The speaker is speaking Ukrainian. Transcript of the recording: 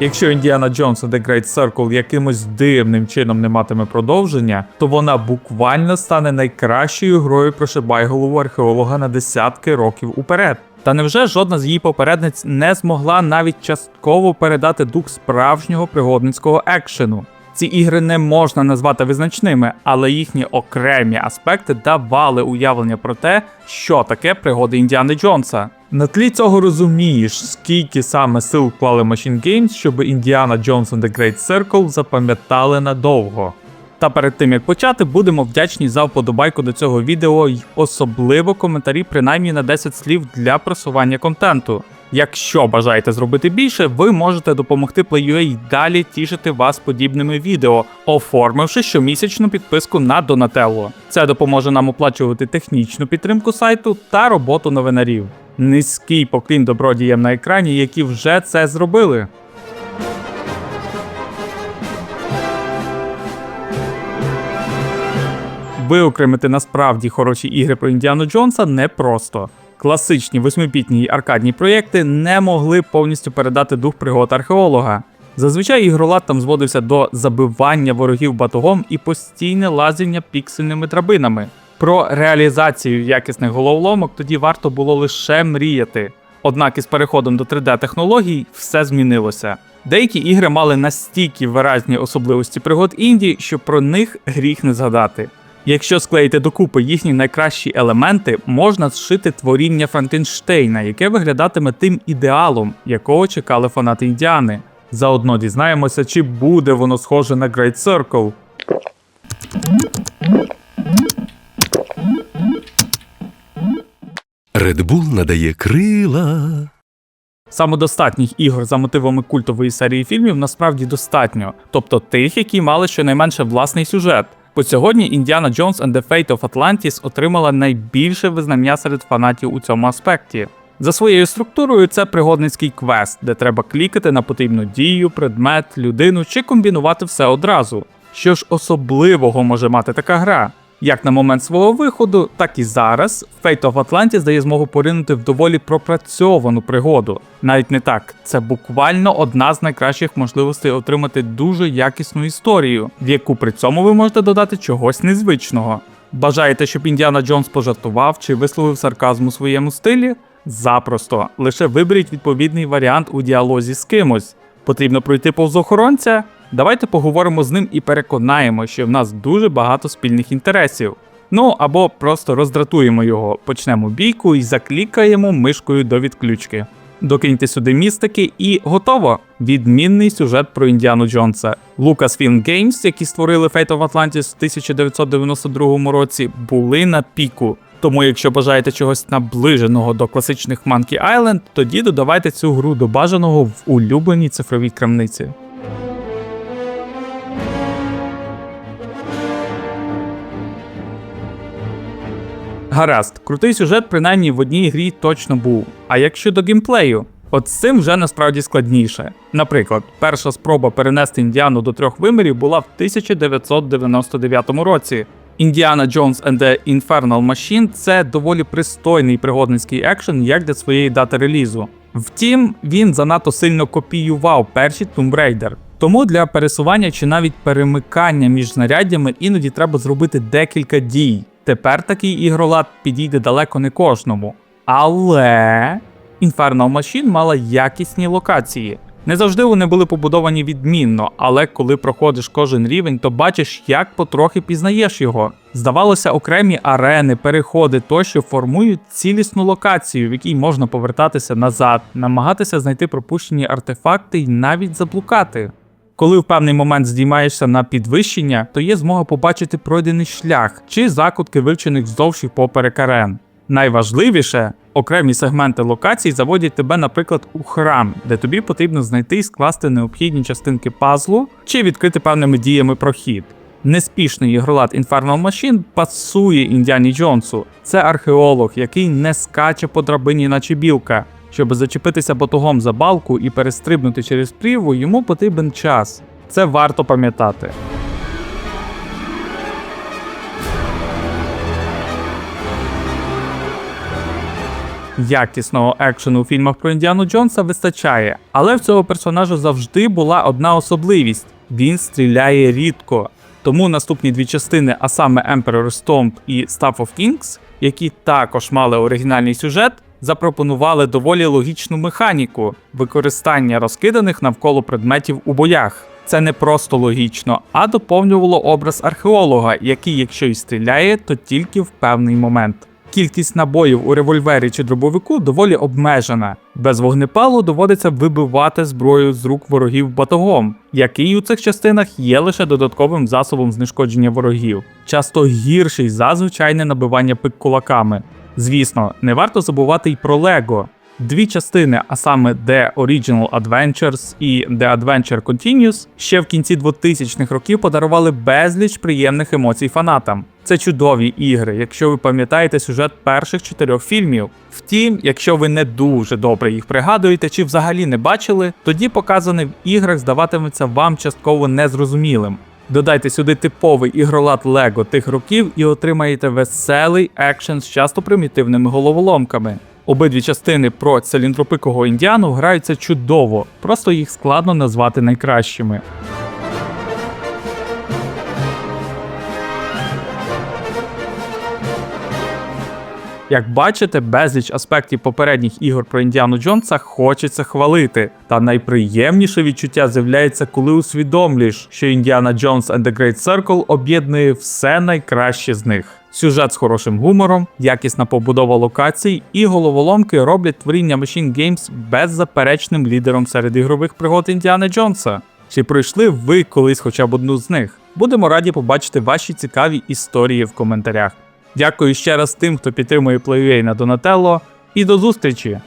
Якщо Індіана Джонс The Great Circle якимось дивним чином не матиме продовження, то вона буквально стане найкращою грою про шибайголову археолога на десятки років уперед. Та невже жодна з її попередниць не змогла навіть частково передати дух справжнього пригодницького екшену? Ці ігри не можна назвати визначними, але їхні окремі аспекти давали уявлення про те, що таке пригоди Індіани Джонса. На тлі цього розумієш, скільки саме сил вклали Machine Games, щоб Індіана Джонс and The Great Circle запам'ятали надовго. Та перед тим як почати, будемо вдячні за вподобайку до цього відео й особливо коментарі принаймні на 10 слів для просування контенту. Якщо бажаєте зробити більше, ви можете допомогти PlayUA далі тішити вас подібними відео, оформивши щомісячну підписку на Donatello. Це допоможе нам оплачувати технічну підтримку сайту та роботу новинарів. Низький поклін добродіям на екрані, які вже це зробили. Виокремити насправді хороші ігри про Індіану Джонса непросто. Класичні восьмипітні аркадні проєкти не могли повністю передати дух пригод археолога. Зазвичай ігролад там зводився до забивання ворогів батогом і постійне лазіння піксельними драбинами. Про реалізацію якісних головоломок тоді варто було лише мріяти. Однак із переходом до 3D-технологій все змінилося. Деякі ігри мали настільки виразні особливості пригод інді, що про них гріх не згадати. Якщо склеїти докупи їхні найкращі елементи, можна зшити творіння Франкенштейна, яке виглядатиме тим ідеалом, якого чекали фанати Індіани. Заодно дізнаємося, чи буде воно схоже на Great Circle. Red Bull надає крила. Самодостатніх ігор за мотивами культової серії фільмів насправді достатньо, тобто тих, які мали щонайменше власний сюжет. По сьогодні Індіана Джонс and the Fate of Atlantis отримала найбільше визнання серед фанатів у цьому аспекті. За своєю структурою, це пригодницький квест, де треба клікати на потрібну дію, предмет, людину чи комбінувати все одразу. Що ж особливого може мати така гра? Як на момент свого виходу, так і зараз Fate of Atlantis дає змогу поринути в доволі пропрацьовану пригоду. Навіть не так, це буквально одна з найкращих можливостей отримати дуже якісну історію, в яку при цьому ви можете додати чогось незвичного. Бажаєте, щоб Індіана Джонс пожартував чи висловив сарказм у своєму стилі? Запросто. Лише виберіть відповідний варіант у діалозі з кимось. Потрібно пройти повз охоронця? Давайте поговоримо з ним і переконаємо, що в нас дуже багато спільних інтересів. Ну або просто роздратуємо його, почнемо бійку і заклікаємо мишкою до відключки. Докиньте сюди містики і готово! Відмінний сюжет про Індіану Джонса. Lucasfilm Games, які створили Fate of Atlantis в 1992 році, були на піку. Тому, якщо бажаєте чогось наближеного до класичних Monkey Island, тоді додавайте цю гру до бажаного в улюбленій цифровій крамниці. Гаразд, крутий сюжет принаймні в одній грі точно був. А як щодо геймплею? От з цим вже насправді складніше. Наприклад, перша спроба перенести індіану до трьох вимірів була в 1999 році. Індіана Джонс and the Infernal Machine це доволі пристойний пригодницький екшен як для своєї дати релізу. Втім, він занадто сильно копіював перші Tomb Raider. Тому для пересування чи навіть перемикання між знаряддями іноді треба зробити декілька дій. Тепер такий ігролад підійде далеко не кожному. Але Infernal Machine мала якісні локації. Не завжди вони були побудовані відмінно, але коли проходиш кожен рівень, то бачиш, як потрохи пізнаєш його. Здавалося, окремі арени, переходи тощо формують цілісну локацію, в якій можна повертатися назад, намагатися знайти пропущені артефакти і навіть заблукати. Коли в певний момент здіймаєшся на підвищення, то є змога побачити пройдений шлях чи закутки вивчених вздовж і поперек арен. Найважливіше, окремі сегменти локацій заводять тебе, наприклад, у храм, де тобі потрібно знайти і скласти необхідні частинки пазлу чи відкрити певними діями прохід. Неспішний ігролад Infernal Machine пасує Індіані Джонсу. Це археолог, який не скаче по драбині, наче білка. Щоб зачепитися батогом за балку і перестрибнути через прірву, йому потрібен час. Це варто пам'ятати. Якісного екшену у фільмах про Індіану Джонса вистачає, але в цього персонажа завжди була одна особливість: він стріляє рідко. Тому наступні дві частини, а саме Emperor Stomp і Staff of Kings, які також мали оригінальний сюжет, запропонували доволі логічну механіку використання розкиданих навколо предметів у боях. Це не просто логічно, а доповнювало образ археолога, який, якщо й стріляє, то тільки в певний момент. Кількість набоїв у револьвері чи дробовику доволі обмежена. Без вогнепалу доводиться вибивати зброю з рук ворогів батогом, який у цих частинах є лише додатковим засобом знешкодження ворогів, часто гірший за звичайне набивання пик кулаками. Звісно, не варто забувати й про Лего. Дві частини, а саме The Original Adventures і The Adventure Continues, ще в кінці 2000-х років подарували безліч приємних емоцій фанатам. Це чудові ігри, якщо ви пам'ятаєте сюжет перших чотирьох фільмів. Втім, якщо ви не дуже добре їх пригадуєте чи взагалі не бачили, тоді показане в іграх здаватиметься вам частково незрозумілим. Додайте сюди типовий ігролад Лего тих років і отримаєте веселий екшен з часто примітивними головоломками. Обидві частини про циліндропикого індіану граються чудово, просто їх складно назвати найкращими. Як бачите, безліч аспектів попередніх ігор про Індіану Джонса хочеться хвалити. Та найприємніше відчуття з'являється, коли усвідомлюєш, що Індіана Джонс and the Great Circle об'єднує все найкраще з них. Сюжет з хорошим гумором, якісна побудова локацій і головоломки роблять творіння Machine Games беззаперечним лідером серед ігрових пригод Індіани Джонса. Чи пройшли ви колись хоча б одну з них? Будемо раді побачити ваші цікаві історії в коментарях. Дякую ще раз тим, хто підтримує PlayUA на Донателло, і до зустрічі!